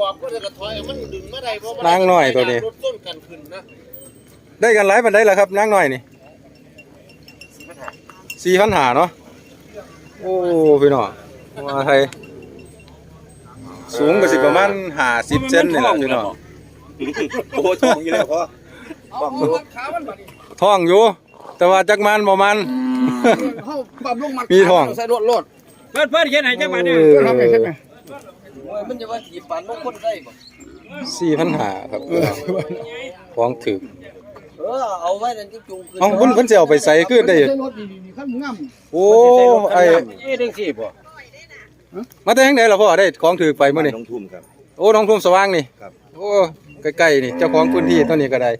บอกก็จะกระถอยมันดึงไม่ได้เพราะนางน้อยตัวนี้ รถต้นกันขึ้นนะได้กันหลายปันได้แล้วครับนางน้อยนี่สี่พันหาเนาะโอ้พี่น้องว่าไทยสูงก็สิประมาณหาสิบเซนนี่แหละพี่น้องโอ้ทองอยู่แล้วพ่อเอาขามันมาดิท้องอยู่ แต่ว่าจักมันบ่มันเขาปั๊มลงมามีมีท้อง ใส่รถรถเพิ่นเพิ่นเขียนให้จังมาเนี่ย มันจะว่าขี่ปันลงคนได้บ่สี่พันหาครับของถึกเออเอาไว้นั่นที่จูงขึ้นเอ้าเพิ่นเพิ่นสิเอาไปใส่ขึ้นได้รถดีๆขั้นงามโอ้ไอ้เอ๊ะจังซี่บ่มาแต่ทางไหนล่ะพ่อได้ของถือไปมื้อนี้น้องทุ่มครับ โอ้น้องทุ่มสว่างนี่ ครับ โอ้ใกล้ๆนี่เจ้าของพื้นที่ตัวนี้ก็ได้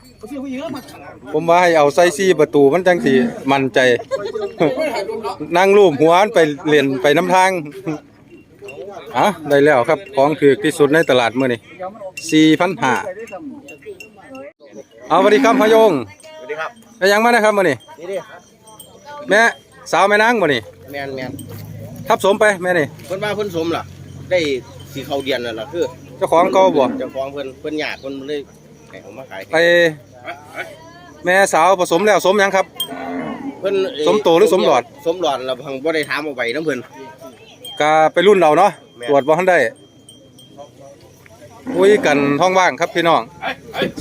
เสีย ผู้หญิงมาผมว่าให้เอาใส่ซี่ประตูมันจังสิมั่นใจ นั่งรูปหัวมันไปเรียนไปน้ำทางอะได้แล้วครับของถือที่สุดในตลาดมื้อนี้สี่พันห้าเอาสวัสดีครับพะยงสวัสดีครับไปยังมานะครับมื้อนี้นี่ดิแม่สาวแม่นางมื้อนี้แมนแมนทับสมไปแม่นี่เพิ่นว่าเพิ่นสมล่ะ ได้สีเขาเดียนนั่นล่ะคือเจ้าของเก่าบ่เจ้าของเพิ่นเพิ่นอยากเพิ่นเลยให้เอามาขายไป แม่สาวผสมแล้วสมยังครับ เพิ่นเอ่อสมโตหรือสมหลอด สมหลอดแล้วพังบ่ได้ถามเอาไปนํเพิ่น ก็ไปรุ่นเราเนาะแม่น ตรวจบ่ทันได้คุยกันท้องว่างครับพี่น้อง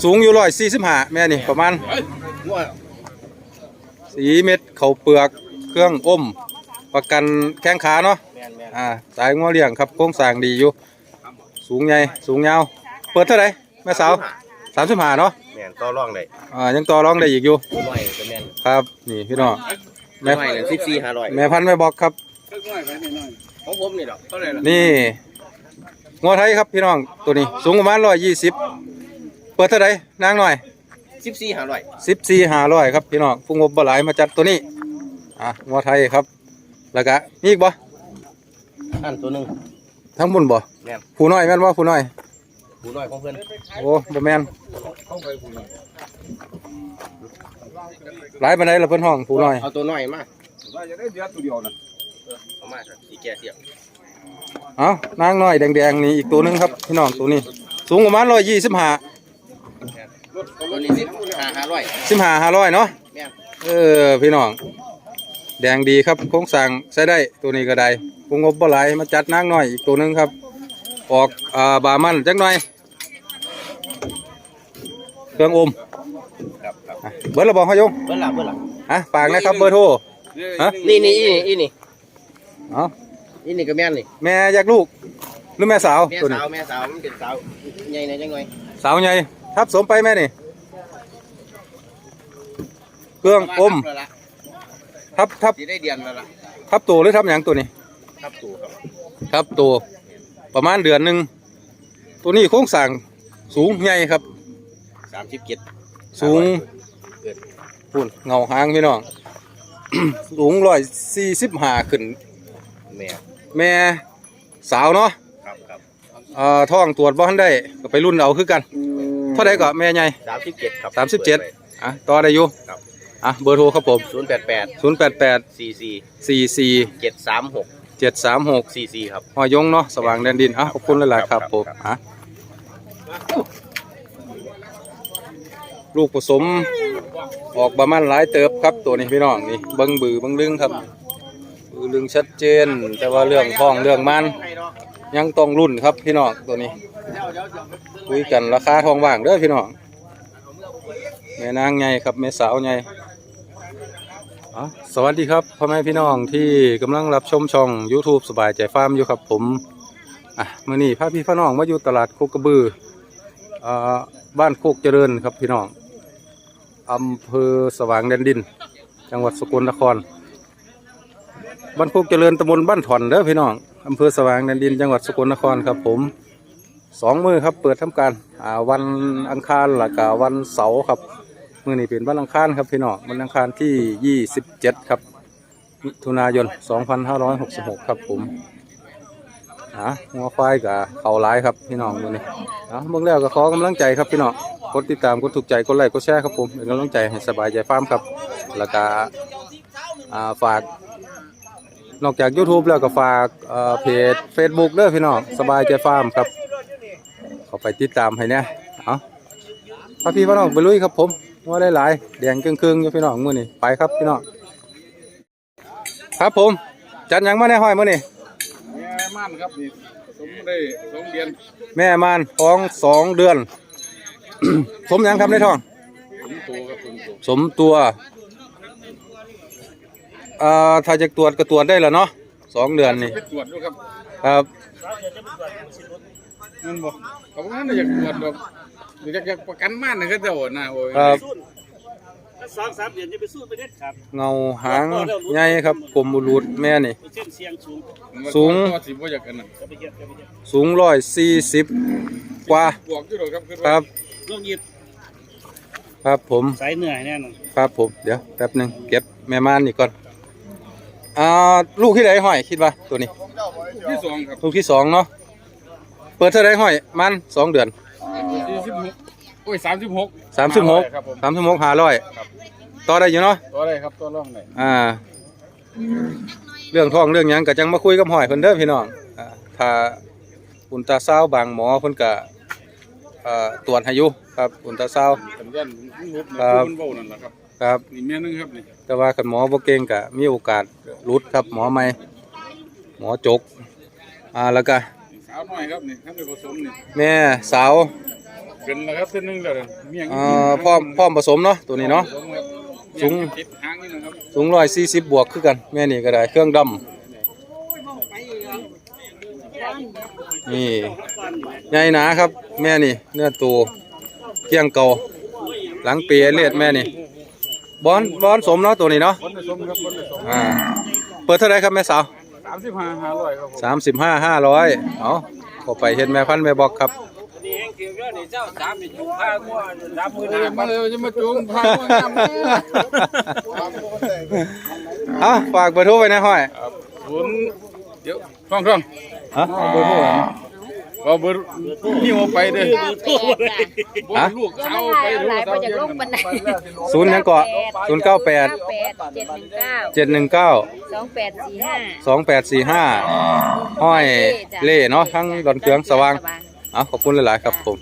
สูงอยู่ร้อยสี่สิบห้าแม่นี่ประมาณว่าสีเม็ดเขาเปลือกเครื่องอมประกันแข้งขาเนาะแมนแมนอ่าสายงัวเลี้ยงครับโครงสร้างดีอยู่ สูงใหญ่สูงยาว เปิดเท่าไหร่แม่สาวสามสิบห้าเนาะ แมนต่อรองได้อ่ายังต่อรองได้อีกอยู่น้อยก็แมนครับ นี่พี่น้องแม่น้อยนั่น14 500แม่พันธุ์แม่บอกครับ ของผมนี่ดอกเท่าไหร่ล่ะนี่งัวไทยครับพี่น้องตัวนี้ สูงประมาณร้อยยี่สิบเปิดเท่าไหร่นางหน่อย14 500สิบสี่ห้าร้อยครับพี่น้องผู้งบบหลายมาจัดตัวนี้อะงัวไทยครับแล้วก็มีอีกบ่อันตัวหนึงทั้งบุญบ่แม่นผู้น้อยแม่นว่าผู้น้อย ผู้น้อยของเพิ่นโอ้บ่แม่นหลายปานใดล่ะเพิ่นห้องผู้น้อยเอาตัวน้อยมาว่าจะได้เดือดตัวเดียวนะเอามาครับสีแก่เทียบเอ้านางน้อยแดงๆนี่อีกตัวหนึงครับพี่น้องตัวนี้ สูงประมาณร้อยยี่สิบห้าตัวนี้15 500สิบห้าห้าร้อยเนาะแม่นเออพี่น้อง แดงดีครับโครงสร้างใช้ได้ตัวนี้ก็ได้ผู้งบบ่หลายมาจัดนางน้อยอีกตัวหนึงครับ ออกอ่าบามันจักหน่อยเค รื่องอมครับครับอะเบอร์ระบอกเขายงเบิ่นล่ะเบิ่นล่ะอะฝากนะครับเบอร์โทร ฮะ นี่นี่อีนี่อีนี่เอ้าอีนี่ก็แม่นนี่แม่อยากลูกหรือแม่สาวแม่ตัวนี้สาวแม่สาวมันเป็นสาวใหญ่ในจังหน่อยสาวใหญ่ทับสมไปแม่นี่เครื่องอมแล้วล่ะทับทับสิได้เดือนแล้วล่ะทับตัวหรือทับหยังตัวนี้ ครับตู่ครับทับตัวประมาณเดือนหนึ่งตัวนี้โครงสร้างสูงใหญ่ครับ 37สูงพุ่นเงาหางพี่น้อง สูงร้อยสี่สิบห้าขึ้น แม่แม่สาวเนาะครับครับเอ่อท้องตรวจบ่ทันได้ก็ไปรุ่นเอาคือกัน เท่าไดก็แม่ใหญ่37ครับสามสิบเจ็ดอะต่อได้อยู่ครับอะเบอร์โทรครับผม088ศูนย์แปดแปด44สี่สี่736เจ็ดสามหก44ครับหอยงเนาะสว่างแดนดินอะขอบคุณหลายๆครับครับผมครับอะ ลูกผสม ออกประมาณหลายเติบครับตัวนี้พี่น้องนี่เบิ้งบือเบิ้งลึงครับบือลึงชัดเจน แต่ว่าเรื่องท้องเรื่องมันยังต้องรุ่นครับพี่น้องตัวนี้คุยกันราคาทองว่างเด้อพี่น้องแม่นางไงครับแม่สาวไงสวัสดีครับพ่อแม่พี่น้องที่กำลังรับชมช่อง YouTube สบายใจฟาร์มอยู่ครับผมอะมื่อนี้พาพี่พี่น้องมาอยู่ตลาดโคกระบืออ่าบ้านโคกเจริญครับพี่น้อง อำเภอสว่างแดนดิน จังหวัดสกลนครบ้านโคกเจริญตำบลบ้านถอนเด้อพี่น้องอำเภอสว่างแดนดินจังหวัดสกลนครครับผมสองมือครับเปิดทำการอ่าวันอังคารหลักาวันเสาร์ครับมือนี้เป็นวันอังคารครับพี่น้องวันอังคารที่ 27 ครับมิถุนายน 2566 ครับผม อะหัวควายกับเขาลายครับพี่น้องมือนี้อะเบิ่งแล้วก็ขอกำลังใจครับพี่น้องกดติดตามกดถูกใจกดไลค์กดแชร์ครับผมเป็นกำลังใจให้สบายใจฟาร์มครับแล้วก็อ่าฝากนอกจาก YouTube แล้วก็ฝากเอ่อเพจ Facebook เด้อพี่น้องสบายใจฟาร์มครับเข้าไปติดตามให้เนี่ยเอาพาพี่พี่น้องไปลุยครับผมว่าหลายๆแดงครึ่งๆอยู่พี่น้องมื้อนี้ไปครับพี่น้องครับผมจัดหยังมาในห้อยมื้อนี้านครับนี่สมได้สองเดือนแม่มานท้องสองเดือน สมหยังครับในท้องผมโตครับผมโตสมตัวอ่าถ้าจะตรวจก็ตรวจได้แล้วเนาะสองเดือนนี่ไปตรวจดูครับครับมันบอกเขาบอกว่าอยากตรวจดอกอยากอยากประกันม่านนะก็เจ้านะโอ้ย ครับสองสามเดือนจะไปสู้ไปเด็ดครับเงาหางใหญ่ครับกลมบุรุษแม่นี่เส้นเสียงสูงสูง ว่าสิบ่อยากกันนะจะไปเย็ดจะไปเย็ดสูงร้อยสี่สิบกว่าบวกอยู่ดอกครับคือคว่ารับ ลูกยิบครับผมสายเหนื่อยแน่นอนครับผมเดี๋ยวแป๊บหนึ่งเก็บแม่ม่านนี่ก่อนอ่าลูกที่ไหนห้อยคิดว่าตัวนี้ ที่สองครับ ลูกที่สองเนาะเปิดเท่าไหรห้อยมันสองเดือนสี่สิบหก โอ้ยสามสิบหกสามสิบหกครับผมสามสิบหกห้าร้อยครับต่อได้อยู่เนาะตัวอะไรครับตัวร่องไหนอ่า เรื่องท้องเรื่องหยังก็จังมาคุยกับหอยเพิ่นเด้อพี่น้องอ่าถ้าอุลตราซาวด์บางหมอเพิ่นก็เอ่อตรวจให้อยู่ครับอุลตราซาวด์ สัญญาณมันหุบครันะบมันเบานั่นแหละครับครับ นี่แม่นึงครับนี่แต่ว่าคันหมอบ่เก่งก็มีโอกาสหลุดครับหมอใหม่หมอจกอ่าแล้วก็สาวน้อยครับนี่ท่านไปผสมนี่แม่สาว เกินแล้วครับเส้นหนึงแล้วเมียงเอ่อพร้อมพร้อมผสมเนาะตัวนี้เนาะผสมครับสูง ติดหางนี่นะครับสูง140บวกคือกัน แม่นี่ก็ได้เครื่องดำนี่ใหญ่หนาครับ แม่นี่เนื้อตัวเกี้ยงเก่าหลังเปียเลียดแม่นี่บอนบอนสมเนาะตัวนี้เนาะคนผสมครับคนผสมอ่าเปิดเท่าไหรครับแม่สาวสามสิบห้าห้าร้อยครับผมสามสิบห้าห้าร้อยเอาเข้าไปเห็นแม่พันธุ์แม่บอกครับ นี่แห้งเกี่ยวกับนี่เจ้าสามนี่จุกผ้าก็สามมือเอหอน้ามาเลยจะมาจูงพามาทำเอาฝากเบอร์โทรไว้นะห้อยศูนย์เดี๋ยวฟังฟังฮะเบอร์โทรเอาเบอร์นี่เอาไปเด้อฮะลูกเดี๋ยวเอามันไปหายเอาดูหลายเตามาจากเย็นโลกปันไหนศูนย์ยังเกาะศูนย์เก้าแปดแปดเจ็ดหนึ่งเก้าเจ็ดหนึ่งเก้าสองแปดสี่ห้าสองแปดสี่ห้าห้อยเล่เนาะทั้งดอนเกลืองสว่าง เอาขอบคุณหลายๆครับผม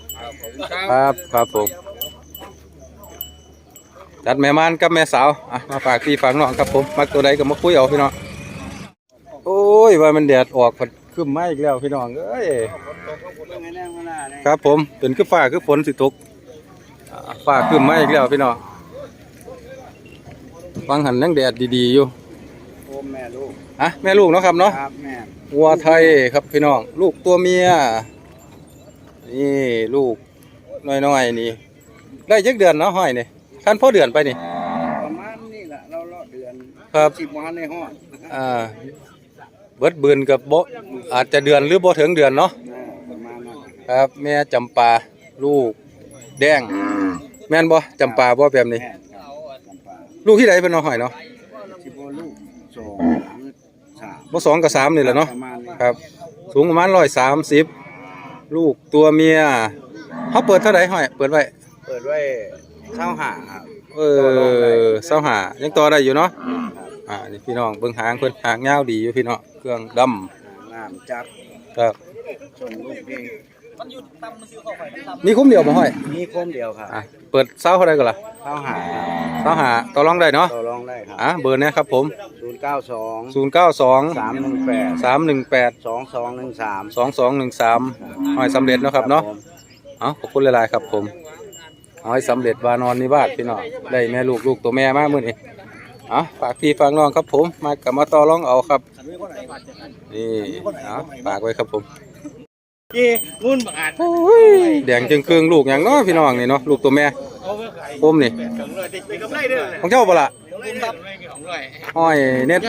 ครับครับผมจัดแม่ม่านกับแม่สาวอะมาฝากพี่ฝากน้องครับผมมักตัวใดก็มาคุยเอาพี่น้องโอ้ยว่ามันแดดออกพัดขึ้นมาอีกแล้วพี่น้องเอ้ยครับผมเป็นคือฟ้าคือฝนสิตกอ่าฟ้าขึ้นมาอีกแล้วพี่น้องฟังหันยังแดดดีๆอยู่โอ้แม่ลูกอะแม่ลูกเนาะครับเนาะครับแม่วัวไทยครับพี่น้อง ลูกตัวเมีย นี่ลูกน้อยๆนี่ได้ยักเดือนเนาะห้อยนี่ท่านพ่อเดือนไปนี่ ประมาณนี้แหละเราเลาะเดือนครับ สิบวันในห้องอ่าเบิดบืนกับบ่อาจจะเดือนหรือบ่ถึงเดือนเนาะประมาณนั้นครับ แม่จำปาลูก แดง แม่นบ่จำปาบ่แบบนี้ แม่ครับจำปาลูกที่ใดเป็นเนาะห้อยเนาะสิบลูกสองหรือสามบ่สองกับสามนี่แหละเนาะประมาณนี้ครับ สูงประมาณ130 ลูกตัวเมียเฮาเปิดเท่าไหร่ห้อยเปิดไว้เปิดไว้เช่าหาครับเออเสาหายังต่อได้อยู่เนาะอ่านี่พี่น้องเบิ่งหางเพิ่นหางยาวดีอยู่พี่น้องเครื่องดำงามจัดครับส่งลูก เองมีคุ้มเดียวบ่ห้อยมีคมเดียวครับอะเปิดเสาเท่าไหร่ก็ล่ะเช่าหาครับเสาหาต่อรองได้เนาะต่อรองได้ครับอะเบอร์เนี้ครับผม ศูนย์เก้าสอง092สามหนึ่งแปด318สองสองหนึ่งสาม2213ห้อยสำเร็จเนาะครับเนาะ เอาขอบคุณหลายๆครับผมเอาให้สำเร็จวานอนนิวาสพี่น้องได้แม่ลูกลูกตัวแม่มามื้อนี้เอาฝากพี่ฝากน้องครับผม มากับมาต่อรองเอาครับ นี่เอาฝากไว้ครับผม เย่งุ่นบาทแดงจึงครึ่งลูกอย่างเนาะพี่น้องนี่เนาะลูกตัวแม่โอมนี่เป็นกำไรเด้อของเจ้าบ่ล่ะห้อยเน็ต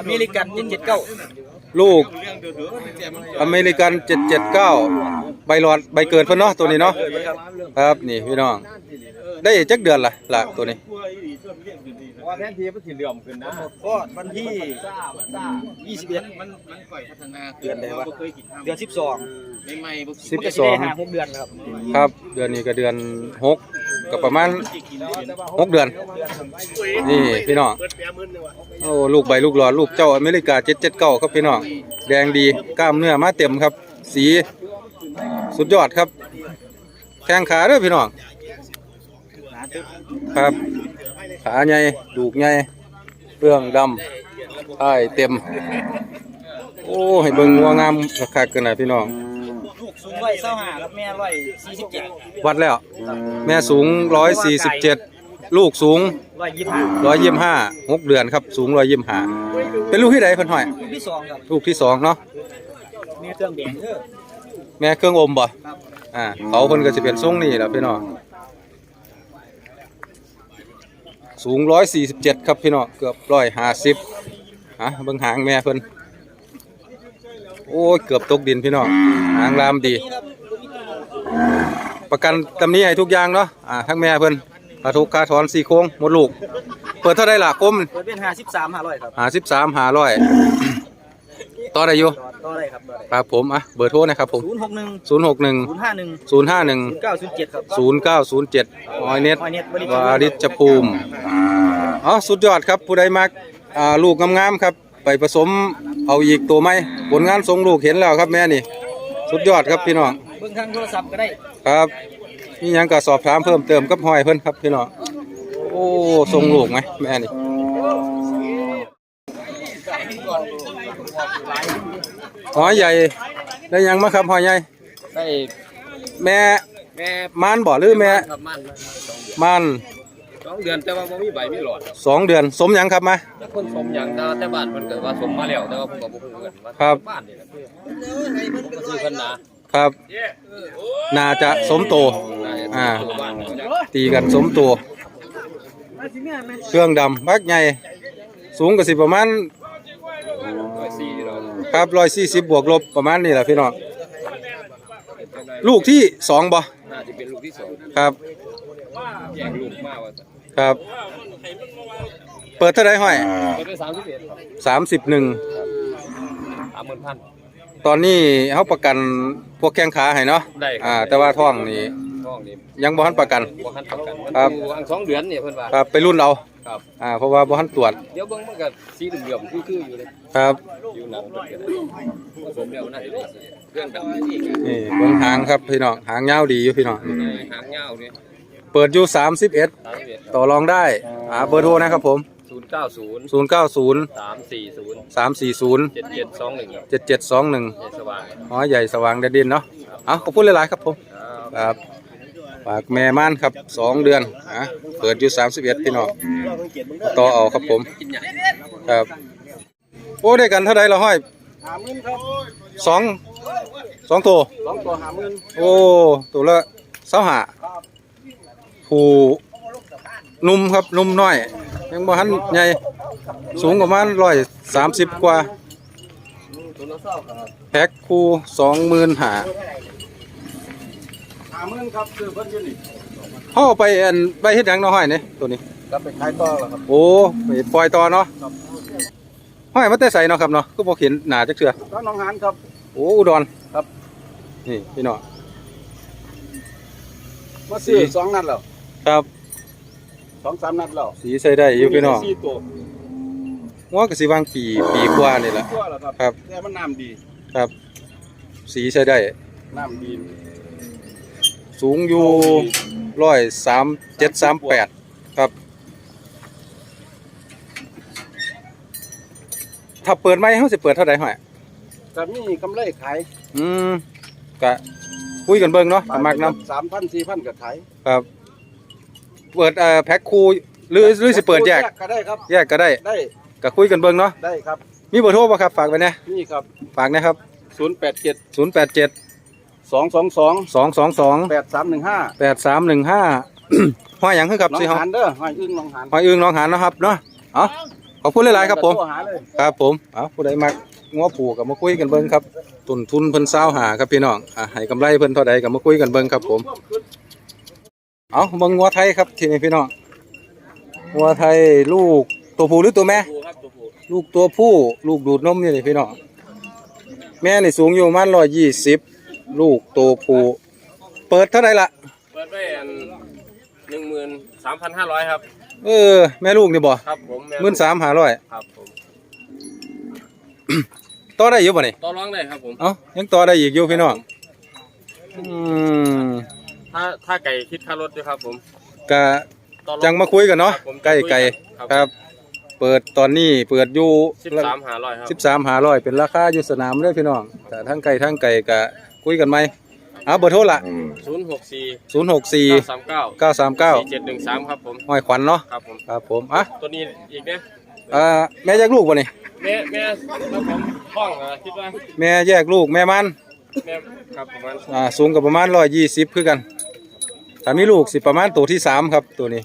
อเมริกันยินเจ็ดเก้าลูกเรื่องเดือดอเมริกัน779ใบหลอดใบเกิดเพิ่นเนาะตัวนี้เนาะครับนี่พี่น้อง ได้จักเดือนล่ะล่ะตัวนี้ว่าแทนทีมันสีเหลื่อมขึ้นนะก็วันที่ยี่สิบเอ็ดมันมันก่อยพัฒนาเดือนใดวะเดือนสิบสองไม่ไม่สิบมันก็สองได้ห้าหกเดือนครับครับ เดือนนี้ก็เดือนหกก็ประมาณหกเดือน นี่พี่น้องโอ้ลูกใบลูกหลอดลูกเจ้าอเมริกาเจ็ดเจ็ดเก้าครับพี่น้องแดงดีกล้ามเนื้อมาเต็มครับ สีสุดยอดครับ แข้งขาเด้อพี่น้อง ครับ ขาใหญ่ดูกใหญ่เรื่องดำท้ายเต็ม โอ้ให้เบิ่งงัวงามคักๆกันนะพี่น้อง ลูกสูงร้อยเศร้าหาครับแม่ร้อยสี่สิบเจ็ดวัดแล้ว แม่สูงร้อยสี่สิบเจ็ดลูกสูง ร้อยยี่สิบห้าร้อยยี่ห้าหกเดือนครับ สูงร้อยยี่ห้าเป็นลูกที่ไหนเพิ่นห้อย ลูกที่สองครับลูกที่สองเนาะ แม่เครื่องแดงเด้อ แม่เครื่องอมบ่ ครับ อ่าเขาเพิ่นก็สิเป็นทรงนี่แหละพี่น้อง สูงร้อยสี่สิบเจ็ดครับพี่น้องเกือบร้อยห้าสิบฮะเบิ่งหางแม่เพิ่นโอ้ยเกือบตกดินพี่น้องหางรามดี ประกันตำนี้ให้ทุกอย่างเนาะอ่าทั้งแม่เพิ่นค่าทุกค่าถอนสี่โค้งหมดลูก เปิดเท่าไดล่ะกลมเปิดเป็นห้าสิบสามห้าร้อยครับหาสิบสามหาร้อย ต่อได้อยู่ต่อได้ครับต่อได้ครับผมอะเบอร์โทรนะครับผมศูนย์หกหนึ่งศูนย์หกหนึ่งศูนย์ห้าหนึ่งศูนย์ห้าหนึ่งศูนย์เก้าศูนย์เจ็ดครับศูนย์เก้าศูนย์เจ็ดออยเน็ตหอยเน็ตบริวาริจภูมิอ๋อสุดยอดครับผู้ใดมักอ่าลูกงามๆครับ ไปผสมเอาอีกตัวไหมผลงานทรงลูกเห็นแล้วครับแม่นี่ สุดยอดครับพี่น้องเบิ่งทางโทรศัพท์ก็ได้ครับนี่ยังก็สอบถามเพิ่มเติมกับหอยเพิ่นครับพี่น้องโอ้ทรงลูกไหมแม่นี่ หอยใหญ่ได้ยังมาครับหอยใหญ่ได้แม่แม่มานบ่หรือแม่ครับมันมันสองเดือนแต่ว่าบ่มีใบมีหลอดสองเดือนสมหยังครับมาแต่คนสมอย่างแต่แต่บ้านมันเกิดว่าสมมาแล้วแต่ว่าผมก็บ่ฮู้กันว่าครับบ้านนี่แหละก็คือเพิ่นนะครับน่าจะสมโตอ่าตัวบ้านเขาจะตีกันสมตัวเครื่องดำบักใหญ่สูงก็สิประมาณร้อยสี่ที่เรา ครับร้อยสี่สิบบวกลบประมาณนี้แหละพี่น้องลูกที่สองบ่น่าจะเป็นลูกที่สองครับแยกลูกมาว่าจะครับ เปิดเท่าไรห้อยก็ได้สามสิบเอ็ดครับสามสิบหนึ่งสามหมื่นพันตอนนี้เขาประกันพวกแข้งขาให้เนาะได้ครับอ่า แต่ว่าท้องนี่ท้องนี่ยังบ่ทันประกันบ่ทันประกันมันครับอยู่อังสองเดือนเนี่ยเพิ่นว่าครับไปรุ่นเอา ครับ อ่าเพราะว่าบ่ทันตรวจเดี๋ยวเบิ่งมันก็สีเหลืองๆคือๆอยู่เลยครับอยู่หนังเพิ่นก็ได้ผสมแล้วน่าจะได้สีเครื่องดำนี่ก็นี่เบิ่งหางครับพี่น้องหางยาวดีอยู่พี่น้องได้หางยาวนี่เปิดอยู่31สามสิบเอ็ดครับต่อรองได้อ่าเบอร์โทรนะครับผมศูนย์เก้าศูนย์090สามสี่ศูนย์340เจ็ดเจ็ดสองหนึ่งครับเจ็ดเจ็ดสองหนึ่งในสว่างอ๋อใหญ่สว่างแดนดินเนาะเอาขอบคุณหลายๆครับผมครับ ครับ ฝากแม่ม่านครับสองเดือนอะเปิดอยู่สามสิบเอ็ดพี่น้องต่อเอาครับผมกินใหญ่ครับโอ้ได้กันเท่าไรละห้อยหามื่นครับสองสองตัวสองตัวหามื่นโอ้ตัวละเสาหาผู้นุ่มครับนุ่มน้อย ยังบ่หันใหญ่สูงประมาณร้อยสามสิบกว่าแพ็คคู่สองหมื่นหา หามื่นครับคือเพิ่นอยู่นี่เขาเอาไปอันไปเฮ็ดหยังเนาะห้อยนี่ตัวนี้ก็ไปขายต่อแล้วครับโอ้ไปปล่อยต่อเนาะห้อยมาแต่ใส่เนาะครับเนาะก็บ่เห็นหน้าจักเทื่อก็น้องหานครับ โอ้อุดรครับ นี่พี่น้องมาซื้อสองนัดแล้วครับสองสามนัดแล้วสีใส่ได้อยู่พี่น้องสี่ตัวหัวก็สิวางปีปีกว่านี่แหละตัวแล้วครับครับ แต่มันน้ำดี ครับ สีใส่ได้น้ำดี สูงอยู่ร้อยสามเจ็ดสามแปดครับ ถ้าเปิดไหมเขาสิเปิดเท่าไหร่ห้อยก็มีกำไรขายอืมกะคุยกันเบิ่งเนาะมักนสามพันสี่พันก็ขายำครับ เปิดเอ่อแพ็คคู่หรือหรือสิเปิดแยกก็ได้ครับ แยกก็ได้ได้ก็คุยกันเบิ่งเนาะได้ครับ มีเบอร์โทรป่ะครับฝากไว้นะนี่ครับฝากนะครับศูนย์แปดเจ็ด0 8 7 สองสองสอง2 2 2แปดสามหนึ่งห้า8 3 1 5ห้อยหยังคือครับน้องสิเฮาหานเด้อหอยอึ้งน้องหานห้อยอึงน้องหานเนาะครับเนาะเอาขอบคุณหลายๆครับผม โทหาเลย ครับผมเอาผู้ใดมักงัวผูกับมาคุยกันเบิ่งครับต้นทุนเพิ่นเศร้าหาครับพี่น้องอะให้กำไรเพิ่นเท่าใดกับมาคุยกันเบิ่งครับผม เอาเบิ่งงัวไทยครับทีนี้พี่น้องงัวไทยลูกตัวผู้หรือตัวแม่ดูครับตัวผู้ลูกตัวผู้ ลูกดูดนมนี่นี่พี่น้องแม่นี่สูงอยู่ประมาณร้อยยี่สิบ ลูกตัวผู้เปิดเท่าไหร่ละเปิดไปอันหนึ่งหมื่นสามพันห้าร้อยครับ เออ แม่ลูกนี่บ่ครับผมหมื่นสามหาร้อยครับผมต่อได้อยู่บ่นี่ต่อรองได้ครับผมเอ้ายังต่อได้อีกอยู่พี่น้องอืมถ้าถ้าไก่คิดค่ารถด้วยครับผมกะต่อรองจังมาคุยกันเนาะครับผมใกล้ไก่ครับครับ เปิดตอนนี้เปิดอยู่สิบสามหาร้อยครับสิบสามหาร้อยเป็นราคาอยู่สนามเลยพี่น้องแต่ทั้งไก่ทั้งไก่กะ คุยกันไหมเอาเบอร์โทรละศูนย์หกสี่ศูนย์หกสี่เก้าสามเก้าเก้าสามเก้าสี่เจ็ดหนึ่งสามครับผมห้อยขวัญเนาะครับผมครับผมอะตัวนี้อีกเนี่ยอ่าแม่แยกลูกบ่นี่แม่แม่ครับผมห้องอะคิดว่าแม่แยกลูกแม่มันแม่ครับประมาณอ่าสูงกับประมาณร้อยยี่สิบคือกันถ้ามีลูกสิประมาณตัวที่สามครับตัวนี้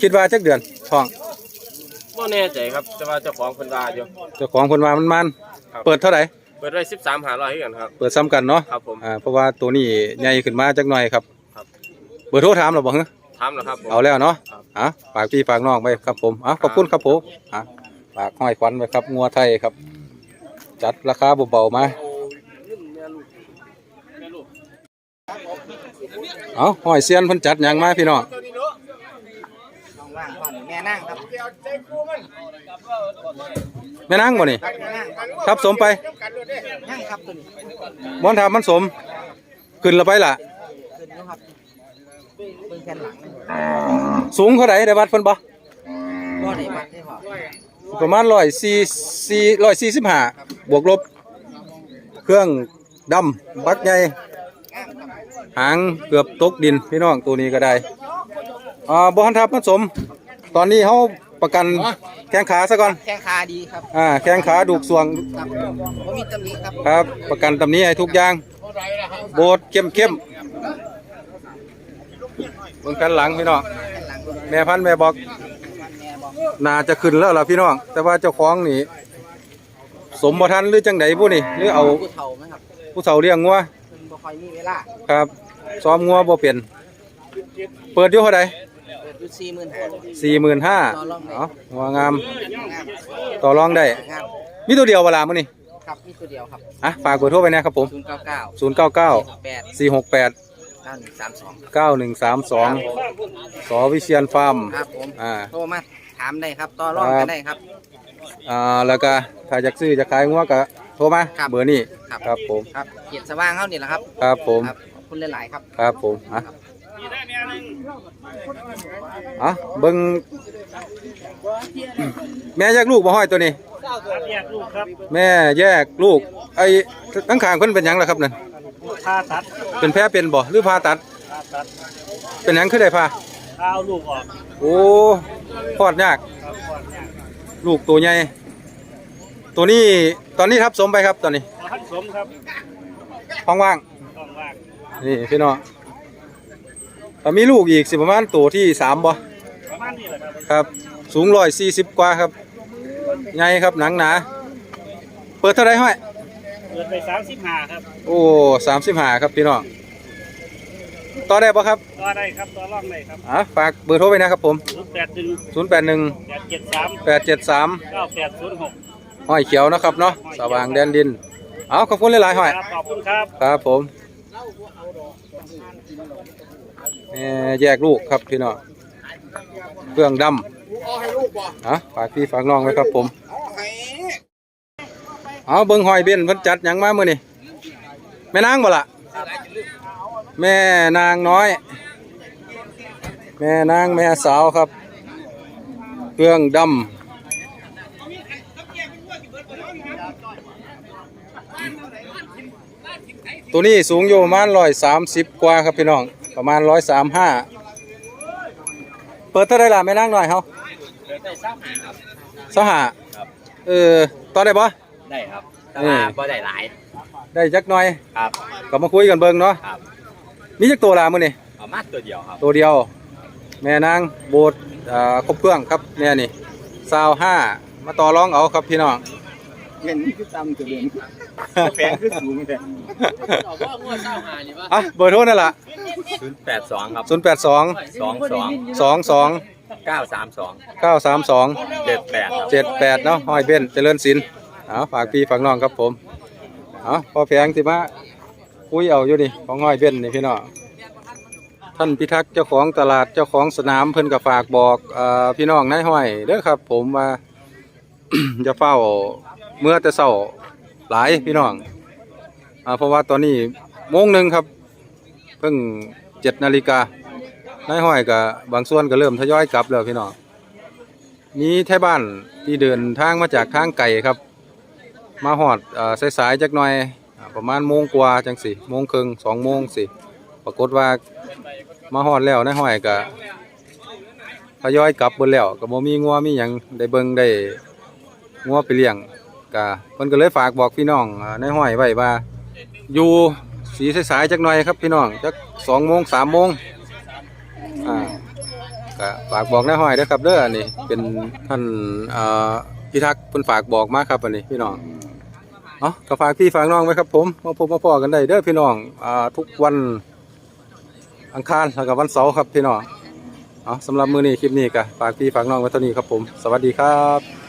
คิดว่าจักเดือนท้องก็แน่ใจครับแต่ว่าเจ้าของคนว่าอยู่เจ้าของคนว่ามันมันครับเปิดเท่าไหร่ เปิดไว้สิบสามหาร้อยกันครับ เปิดซ้ำกันเนาะครับผม อ่าเพราะว่าตัวนี้ใหญ่ขึ้นมาจักหน่อยครับครับ เบอร์โทรถามเราบ่ฮะทำแล้วครับผม เอาแล้วเนาะครับ อะฝากพี่ฝากน้องไปครับผมอะขอบคุณครับผมอะฝากห้อยขวัญไปครับงัวไทยครับ จัดราคาเบาๆมาเอาห้อยเซียนเพิ่นจัดหยังมาพี่น้องว่างก่อ นแม่นั่งครับแม่นางบ่นี่แม่นั่งครับทับสมไปนั่งครับตัวนี้บ่ทับมันสม ขึ้นและไปล่ะ ขึ้นอยู่ครับเบิ่งแผ่นหลังสูงเท่าไหร่ได้วัดเพิ่นบ่บ่ได้บัตรได้พอประมาณ144 145บวกลบ เครื่องดำบักใหญ่หางเกือบตกดินพี่น้องตัวนี้ก็ได้อ่าบ่ทันทับมันสม ตอนนี้เฮาประกันแข้งขาซะก่อน แข้งขาดีครับอ่า แข้งขาดูกสวงครับบ่มีตำหนิครับครับ ประกันตำนี้ให้ทุกอย่าง โบดเข้มเข้มเบิ่งกันหลังพี่น้องแผ่นหลังแม่พันธุ์แม่บอกแม่บอก น่าจะขึ้นแล้วล่ะพี่น้อง แต่ว่าเจ้าของนี่ สมบ่ทันหรือจังไดผู้นี่ หรือเอาผู้เฒ่าไหมครับผู้เฒ่าเลี้ยงงัวเพิ่นบ่ค่อยมีเวลา ครับ ซ้อมงัวบ่เป็นเปิดอยู่เท่าใดเปิด อยู่45,000สี่หมื่นห้าต่อรองได้เนาะงัวงามงาม ต่อรองได้ งามมีตัวเดียวเวลามื้อนี้ครับมีตัวเดียวครับอะฝากเบอร์โทรไปนะครับผม099 0 9 9 8 4 6 8 9132 9 1 3 2สวิเชียนฟาร์ม ครับผมอ่าโทรมาถามได้ครับต่อรองกันได้ครับ อ่าแล้วก็ถ้าอยากซื้อจะขายงัวก็โทรมาครับ เบอร์นี้ครับครับผมครับเกียรติสว่างเขานี่แหละครับครับผม ครับขอบคุณหลายๆครับ ครับผมอะ อะเบิ่งแม่แยกลูกบ่ห้อยตัวนี้ แยกลูกครับแม่แยกลูก ไอ้ทั้งข้างเพิ่นเป็นหยังล่ะครับนั่นผ่าตัดเป็นแผลเป็นบ่หรือผ่าตัดผ่าตัดเป็นหยังคือได้ผ่าเอาลูกออกโอ้คลอดยาก ครับก่อนเนี่ยลูกตัวใหญ่ ตัวนี้ตอนนี้ทับสมไปครับตอนนี้เอาทันสมครับห้องว่างต้องว่าง นี่พี่น้อง ถ้ามีลูกอีกสิประมาณตัวที่สามบ่ประมาณนี้แหละครับครับ สูงร้อยสี่สิบกว่าครับใหญ่ครับหนังหนา เปิดเท่าไรห้อยเปิดไปสามสิบห้าครับโอ้สามสิบห้าครับพี่น้องต่อได้ปะครับก็ได้ครับต่อรองได้ครับอะฝากเบอร์โทรไว้นะครับผมศูนย์แปดหนึ่งศูนย์แปดหนึ่งแปดเจ็ดสามแปดเจ็ดสามเก้าแปดศูนย์หกห้อยเขียวนะครับเนาะสว่างแดนดินเอาขอบคุณหลายๆห้อยครับขอบคุณครับครับผม แม่แยกลูกครับพี่น้องเครื่องดำอะฝากพี่ฝากน้องไว้ครับผม เอาเบิ้งหอยเบนเพิ่นจัดหยังมาเมื้อนี้แม่นางบ่ล่ะแม่นางน้อย แม่นางแม่สาวครับ เครื่องดำตัวนี้สูงอยู่ประมาณร้อยสามสิบกว่าครับพี่น้อง ประมาณร้อยสามห้าเปิดเท่าไรล่ะแม่นางน้อยเฮาสหาเออตอนได้ปะได้ครับแต่ว่าบ่ได้หลาย ได้จักหน่อย ครับก็มาคุยกันเบิ่งเนาะครับมีจักตัวละมื้อนี้เอามาตัวเดียวครับ ตัวเดียว แม่นางโบดอ่าครบเครื่องครับแม่นี่ซาวห้ามาต่อรองเอาครับพี่น้องเงินคือต่ำตัวเดิม แพงคือสูงแต่อะเบอร์โทรนั่นล่ะศูนย์แปดสองครับ0 8 2 สองสอง2 2 เก้าสามสอง9 3 2 เจ็ดแปดครับ 7 8เนาะห้อยเบนเจริญศิลป์เอาฝากพี่ฝากน้องครับผมเอาพอแพงสิมาคุยเอาอยู่นี่ของห้อยเบนนี่พี่น้องท่านพิทักษ์เจ้าของตลาดเจ้าของสนามเพิ่นก็ฝากบอกเอ่อพี่น้องนายห้อยเด้อครับ ผมว่าจะเฝ้าเมื่อแต่เช้า หลายพี่น้องอ่าเพราะว่าตอนนี้โมงหนึ่งครับ เพิ่งเจ็ดนาฬิกานายห้อยกับบางส่วนก็เริ่มทยอยกลับแล้วพี่น้องมีแท่บ้านที่เดินทางมาจากทางไก่ครับ มาหอดอ่อสายๆจักหน่อยอ่าประมาณโมงกว่าจังสิโมงครึ่งสองโมงสิปรากฏว่ามาหอดแล้วนายห้อยก็ทยอยกลับเบิดแล้วก็บ่มีงัวมีหยังได้เบิงได้งัวไปเลี้ยง ก็เพิ่นก็เลยฝากบอกพี่น้องอ่านห้อยไว้ว่า อยู่สีสายๆจักหน่อยครับพี่น้องจักสองโมงสามโมงอ่าก็ฝากบอกในห้อยเด้อครับเด้ออันนี้เป็นท่านอ่าพิทักษ์เพิ่นฝากบอกมาครับอันนี้พี่น้องเนาะก็ฝากพี่ฝากน้องไว้ครับผมมาพบมาพอกันได้เด้อพี่น้องอ่าทุกวันอังคารแล้วก็วันเสาร์ครับพี่น้องเอสำหรับมื้อนี้คลิปนี้ก็ฝากพี่ฝากน้องไว้เท่านี้ครับผม สวัสดีครับ